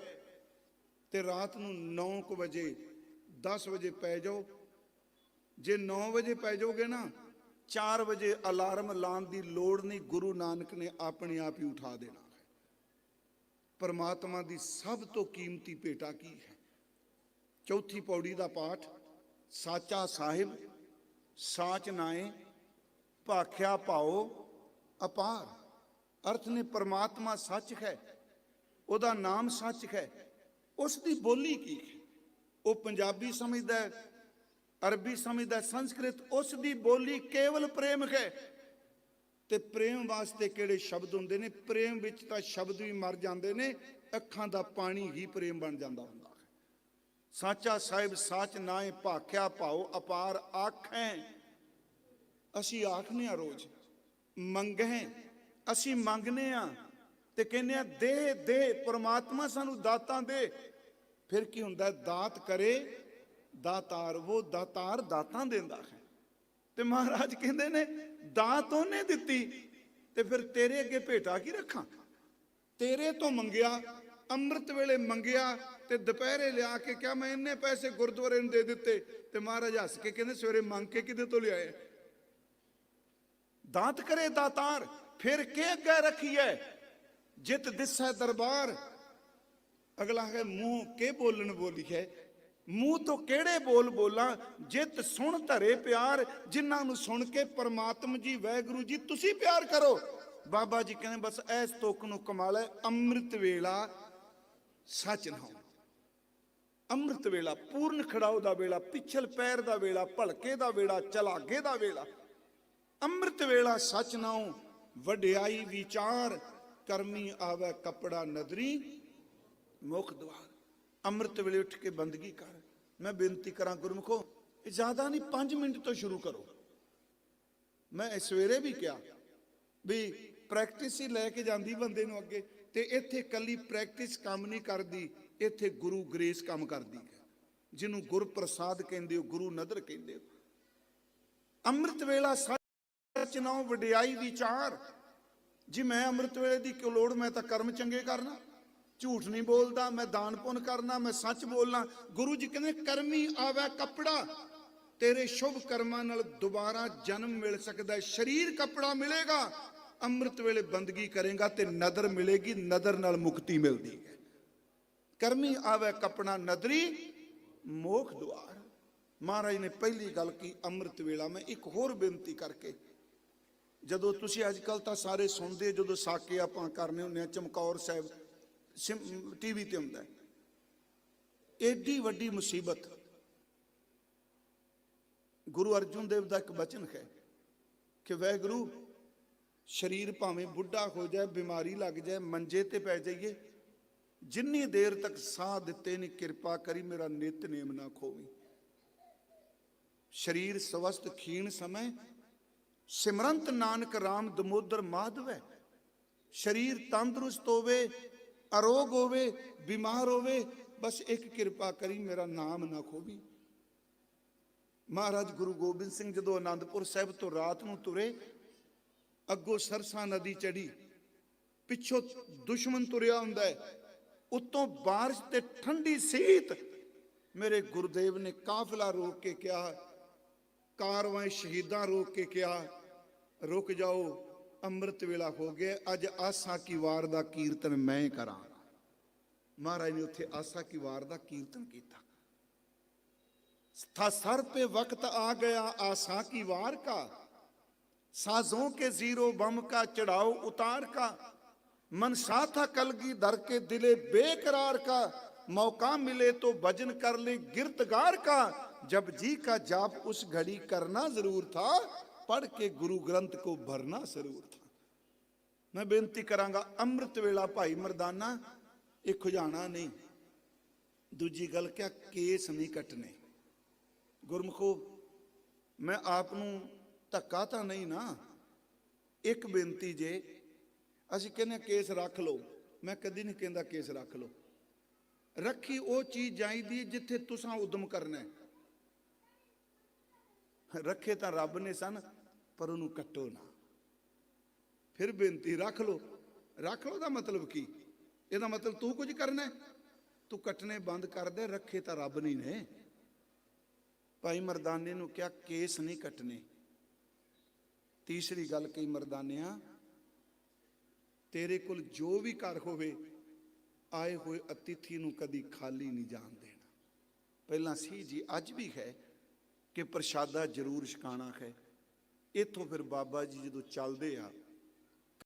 ਤੇ ਰਾਤ ਨੂੰ 9 ਵਜੇ 10 ਵਜੇ ਪੈ ਜਾਓ। ਜੇ 9 ਵਜੇ ਪੈ ਜਾਓਗੇ ਨਾ 4 ਵਜੇ ਅਲਾਰਮ ਲਾਉਣ ਦੀ ਲੋੜ ਨਹੀਂ, ਗੁਰੂ ਨਾਨਕ ਨੇ ਆਪਣੇ ਆਪ ਹੀ ਉਠਾ ਦੇਣਾ। ਪਰਮਾਤਮਾ ਦੀ ਸਭ ਤੋਂ ਕੀਮਤੀ ਭੇਟਾ ਕੀ ਹੈ? ਚੌਥੀ ਪੌੜੀ ਦਾ ਪਾਠ, ਸਾਚਾ ਸਾਹਿਬ, ਸਾਚ ਨਾਏ, ਭਾਖਿਆ ਭਾਓ, ਅਪਾਰ। ਅਰਥ ਨੇ ਪਰਮਾਤਮਾ ਸੱਚ ਹੈ, ਉਹਦਾ ਨਾਮ ਸੱਚ ਹੈ ਉਸ ਦੀ ਬੋਲੀ ਕੀ ਹੈ? ਉਹ ਪੰਜਾਬੀ ਸਮਝਦਾ ਹੈ, ਅਰਬੀ ਸਮਝਦਾ ਸੰਸਕ੍ਰਿਤ ਉਸ ਦੀ ਬੋਲੀ ਕੇਵਲ ਪ੍ਰੇਮ ਹੈ। ਤੇ ਪ੍ਰੇਮ ਵਾਸਤੇ ਕਿਹੜੇ ਸ਼ਬਦ ਹੁੰਦੇ ਨੇ? ਪ੍ਰੇਮ ਵਿੱਚ ਤਾਂ ਸ਼ਬਦ ਵੀ ਮਰ ਜਾਂਦੇ ਨੇ, ਅੱਖਾਂ ਦਾ ਪਾਣੀ ਹੀ ਪ੍ਰੇਮ ਬਣ ਜਾਂਦਾ ਹੁੰਦਾ ਹੈ। ਸਾਚਾ ਸਾਹਿਬ, ਸਾਚ ਨਾਏ ਭਾਖਿਆ ਭਾਉ, ਅਪਾਰ ਆਖੈ। ਅਸੀਂ ਆਖਨੇ ਆ ਰੋਜ਼, ਮੰਗਹਿ। ਅਸੀਂ ਮੰਗਨੇ ਆ ਤੇ ਕਹਿੰਦੇ ਆ, ਦੇ ਦੇ, ਪ੍ਰਮਾਤਮਾ ਸਾਨੂੰ ਦਾਤਾਂ ਦੇ। ਫਿਰ ਕੀ ਹੁੰਦਾ ਦਾਤ ਕਰੇ, ਦਾਤਾਰ ਉਹ ਦਾਤਾਰ ਦਾਤਾਂ ਦਿੰਦਾ ਹੈ। ਤੇ ਮਹਾਰਾਜ ਕਹਿੰਦੇ ਨੇ, ਦਾਤ ਉਹਨੇ ਦਿੱਤੀ, ਤੇ ਫਿਰ ਤੇਰੇ ਅੱਗੇ ਭੇਟਾ ਕੀ ਰੱਖਾਂ? ਤੇਰੇ ਤੋਂ ਮੰਗਿਆ, ਅੰਮ੍ਰਿਤ ਵੇਲੇ ਮੰਗਿਆ, ਤੇ ਦੁਪਹਿਰੇ ਲਿਆ ਕੇ ਕਿਹਾ, ਮੈਂ ਇੰਨੇ ਪੈਸੇ ਗੁਰਦੁਆਰੇ ਨੂੰ ਦੇ ਦਿੱਤੇ। ਤੇ ਮਹਾਰਾਜ ਹੱਸ ਕੇ ਕਹਿੰਦੇ, ਸਵੇਰੇ ਮੰਗ ਕੇ ਕਿਤੇ ਤੋਂ ਲਿਆਏ? ਦਾਤ ਕਰੇ ਦਾਤਾਰ, ਫਿਰ ਕੇ ਅੱਗੇ ਰੱਖੀਐ? ਜਿਤ ਦਿਸੈ ਦਰਬਾਰ। ਅਗਲਾ ਹੈ ਮੂੰਹ ਕੇ ਬੋਲਣ ਬੋਲੀ ਹੈ ਮੂੰਹ ਤੋਂ ਕਿਹੜੇ ਬੋਲ ਬੋਲਾਂ? ਜਿਤ ਸੁਣ ਧਰੇ ਪਿਆਰ, ਜਿਨ੍ਹਾਂ ਨੂੰ ਸੁਣ ਕੇ ਪਰਮਾਤਮ ਜੀ ਵੈਗੁਰੂ ਜੀ, ਤੁਸੀਂ ਪਿਆਰ ਕਰੋ। ਬਾਬਾ ਜੀ ਕਹਿੰਦੇ, ਬਸ ਐਸ ਤੁਕ ਨੂੰ ਕਮਾਲ ਹੈ, ਅੰਮ੍ਰਿਤ ਵੇਲਾ ਸੱਚ ਨਾ ਅੰਮ੍ਰਿਤ ਵੇਲਾ, ਪੂਰਨ ਖੜਾਓ ਦਾ ਵੇਲਾ, ਪਿਛਲ ਪੈਰ ਦਾ ਵੇਲਾ, ਭਲਕੇ ਦਾ ਵੇਲਾ, ਚਲਾਗੇ ਦਾ ਵੇਲਾ। ਅੰਮ੍ਰਿਤ ਵੇਲਾ ਸੱਚ ਨਾਉ ਵਡਿਆਈ ਵਿਚਾਰ, ਕਰਮੀ ਆਵੇ ਕਪੜਾ ਨਦਰੀ, ਮੁਖ ਦਵਾਰ ਅੰਮ੍ਰਿਤ ਵੇਲੇ ਉੱਠ ਕੇ ਬੰਦਗੀ ਕਰ। ਮੈਂ ਬੇਨਤੀ ਕਰਾਂ ਗੁਰਮੁਖੋ, ਇਹ ਜ਼ਿਆਦਾ ਨਹੀਂ 5 ਮਿੰਟ ਤੋਂ ਸ਼ੁਰੂ ਕਰੋ। ਮੈਂ ਸਵੇਰੇ ਵੀ ਕਿਹਾ ਵੀ ਪ੍ਰੈਕਟਿਸ ਹੀ ਲੈ ਕੇ ਜਾਂਦੀ ਬੰਦੇ ਨੂੰ ਅੱਗੇ ਤੇ ਇੱਥੇ ਕੱਲੀ ਪ੍ਰੈਕਟਿਸ ਕੰਮ ਨਹੀਂ ਕਰਦੀ, ਇੱਥੇ ਗੁਰੂ ਗ੍ਰੇਸ ਕੰਮ ਕਰਦੀ ਹੈ। ਜਿਹਨੂੰ ਗੁਰ ਪ੍ਰਸਾਦ ਕਹਿੰਦੇ ਹੋ, ਗੁਰੂ ਨਦਰ ਕਹਿੰਦੇ ਹੋ। ਅੰਮ੍ਰਿਤ ਵੇਲਾ ਸੱਚ ਵਡਿਆਈ ਵਿਚਾਰ ਜੇ ਮੈਂ ਅੰਮ੍ਰਿਤ ਵੇਲੇ ਦੀ ਕਿਉਂ ਲੋੜ, ਮੈਂ ਤਾਂ ਕਰਮ ਚੰਗੇ ਕਰਨਾ। ਝੂਠ ਨਹੀਂ ਬੋਲਦਾ ਮੈਂ ਦਾਨ ਪੁੰਨ ਕਰਨਾ ਮੈਂ ਸੱਚ ਬੋਲਣਾ। ਗੁਰੂ ਜੀ ਕਹਿੰਦੇ ਕਰਮੀ ਆਵੇ ਕੱਪੜਾ। ਤੇਰੇ ਸ਼ੁਭ ਕਰਮਾਂ ਨਾਲ ਦੁਬਾਰਾ ਜਨਮ ਮਿਲ ਸਕਦਾ ਹੈ। ਸਰੀਰ ਕੱਪੜਾ ਮਿਲੇਗਾ ਅੰਮ੍ਰਿਤ ਵੇਲੇ ਬੰਦਗੀ ਕਰੇਗਾ ਤੇ ਨਦਰ ਮਿਲੇਗੀ ਨਦਰ ਨਾਲ ਮੁਕਤੀ ਮਿਲਦੀ ਹੈ। ਕਰਮੀ ਆਵੇ ਕਪੜਾ ਨਦਰੀ ਮੋਖ ਦੁਆਰ। ਮਹਾਰਾਜ ਨੇ ਪਹਿਲੀ ਗੱਲ ਕੀ ਅੰਮ੍ਰਿਤ ਵੇਲਾ ਮੈਂ ਇੱਕ ਹੋਰ ਬੇਨਤੀ ਕਰਕੇ। ਜਦੋਂ ਤੁਸੀਂ ਅੱਜ ਕੱਲ ਤਾਂ ਸਾਰੇ ਸੁਣਦੇ ਹੋ, ਜਦੋਂ ਸਾਕੇ ਆਪਾਂ ਕਰਨੇ ਹੁੰਦੇ ਆ ਚਮਕੌਰ ਸਾਹਿਬ ਟੀਵੀ ਤੇ ਹੁੰਦਾ ਹੈ। ਏਡੀ ਵੱਡੀ ਮੁਸੀਬਤ। ਗੁਰੂ ਅਰਜਨ ਦੇਵ ਦਾ ਇੱਕ ਬਚਨ ਹੈ ਕਿ ਵੈਗੁਰੂ, ਸਰੀਰ ਭਾਵੇਂ ਬੁੱਢਾ ਹੋ ਜਾਏ, ਬਿਮਾਰੀ ਲੱਗ ਜਾਏ, ਮੰਜੇ ਤੇ ਪੈ ਜਾਈਏ, ਜਿੰਨੀ ਦੇਰ ਤੱਕ ਸਾਹ ਦਿੱਤੇ ਨੇ, ਕਿਰਪਾ ਕਰੀ ਮੇਰਾ ਨਿਤਨੇਮ ਨਾ ਖੋਵੀ। ਸਰੀਰ ਸਵਸਤ ਖੀਣ ਸਮੇਂ, ਸਿਮਰੰਤ ਨਾਨਕ RAM ਦਮੋਦਰ ਮਾਧਵੈ ਸਰੀਰ ਤੰਦਰੁਸਤ ਹੋਵੇ ਅਰੋਗ ਹੋਵੇ, ਬਿਮਾਰ ਹੋਵੇ, ਬਸ ਇੱਕ ਕਿਰਪਾ ਕਰੀ, ਮੇਰਾ ਨਾਮ ਨਾ ਖੋਵੀ। ਮਹਾਰਾਜ ਗੁਰੂ ਗੋਬਿੰਦ ਸਿੰਘ ਜਦੋਂ ਆਨੰਦਪੁਰ ਸਾਹਿਬ ਤੋਂ ਰਾਤ ਨੂੰ ਤੁਰੇ, ਅੱਗੋਂ ਸਰਸਾ ਨਦੀ ਚੜੀ ਪਿੱਛੋਂ ਦੁਸ਼ਮਣ ਤੁਰਿਆ ਹੁੰਦਾ ਹੈ, ਉਤੋਂ ਬਾਰਿਸ਼ ਤੇ ਠੰਡੀ ਸੀਤ, ਮੇਰੇ ਗੁਰਦੇਵ ਨੇ ਕਾਫਲਾ ਰੋਕ ਕੇ ਕਿਹਾ ਕਾਰਵਾਂ ਸ਼ਹੀਦਾਂ ਰੋਕ ਕੇ ਕਿਹਾ, ਰੁਕ ਜਾਓ ਅੰਮ੍ਰਿਤ ਵੇਲਾ ਹੋ ਗਿਆ ਅੱਜ ਆਸਾ ਕੀ ਵਾਰ ਦਾ ਕੀਰਤਨ ਮੈਂ ਕਰਾਂ ਮਹਾਰਾਜ ਨੇ ਉੱਥੇ ਆਸਾ ਕੀ ਵਾਰ ਦਾ ਕੀਰਤਨ ਕੀਤਾ था सर पे वक्त आ गया आशा की वार का साजों के जीरो बम का चढ़ाओ उतार का मनसा था कलगी दर के दिले बेकरार का मौका मिले तो भजन कर ले गिरतगार का जब जी का जाप उस घड़ी करना जरूर था पढ़ के गुरु ग्रंथ को भरना जरूर था ਮੈਂ ਬੇਨਤੀ ਕਰਾਂਗਾ, ਅੰਮ੍ਰਿਤ ਵੇਲਾ ਭਾਈ ਮਰਦਾਨਾ ਇਹ ਖੁਜਾਣਾ ਨਹੀਂ। ਦੂਜੀ ਗੱਲ ਕਿਆ, ਕੇਸ ਨਹੀਂ ਕੱਟਨੇ ਗੁਰਮਖੋ, ਮੈਂ ਆਪ ਨੂੰ ਧੱਕਾ ਤਾਂ ਨਹੀਂ ਨਾ। ਇੱਕ ਬੇਨਤੀ ਜੇ, ਅਸੀਂ ਕਹਿੰਦੇ ਕੇਸ ਰੱਖ ਲਓ। ਮੈਂ ਕਦੀ ਨਹੀਂ ਕਹਿੰਦਾ ਕੇਸ ਰੱਖ ਲਓ। ਰੱਖੀ ਉਹ ਚੀਜ਼ ਜਾਈਦੀ ਜਿੱਥੇ ਤੁਸੀਂ ਉਦਮ ਕਰਨਾ ਰੱਖੇ ਤਾਂ ਰੱਬ ਨੇ ਸਨ, ਪਰ ਉਹਨੂੰ ਕੱਟੋ ਨਾ। ਫਿਰ ਬੇਨਤੀ ਰੱਖ ਲਓ। ਰੱਖ ਲਓ ਦਾ ਮਤਲਬ ਕੀ? ਇਹਦਾ ਮਤਲਬ ਤੂੰ ਕੁਝ ਕਰਨਾ ਤੂੰ ਕੱਟਣੇ ਬੰਦ ਕਰ ਦੇ, ਰੱਖੇ ਤਾਂ ਰੱਬ ਨਹੀਂ ਨੇ। ਭਾਈ ਮਰਦਾਨੇ ਨੂੰ ਕਿਹਾ, ਕੇਸ ਨਹੀਂ ਕੱਟਨੇ ਤੀਸਰੀ ਗੱਲ ਕਈ ਮਰਦਾਨਿਆਂ, ਤੇਰੇ ਕੋਲ ਜੋ ਵੀ ਘਰ ਹੋਵੇ, ਆਏ ਹੋਏ ਅਤਿਥੀ ਨੂੰ ਕਦੀ ਖਾਲੀ ਨਹੀਂ ਜਾਣ ਦੇਣਾ। ਪਹਿਲਾਂ ਸੀ ਜੀ, ਅੱਜ ਵੀ ਹੈ ਕਿ ਪ੍ਰਸ਼ਾਦਾ ਜ਼ਰੂਰ ਛਕਾਣਾ ਹੈ। ਇੱਥੋਂ ਫਿਰ ਬਾਬਾ ਜੀ ਜਦੋਂ ਚੱਲਦੇ ਆ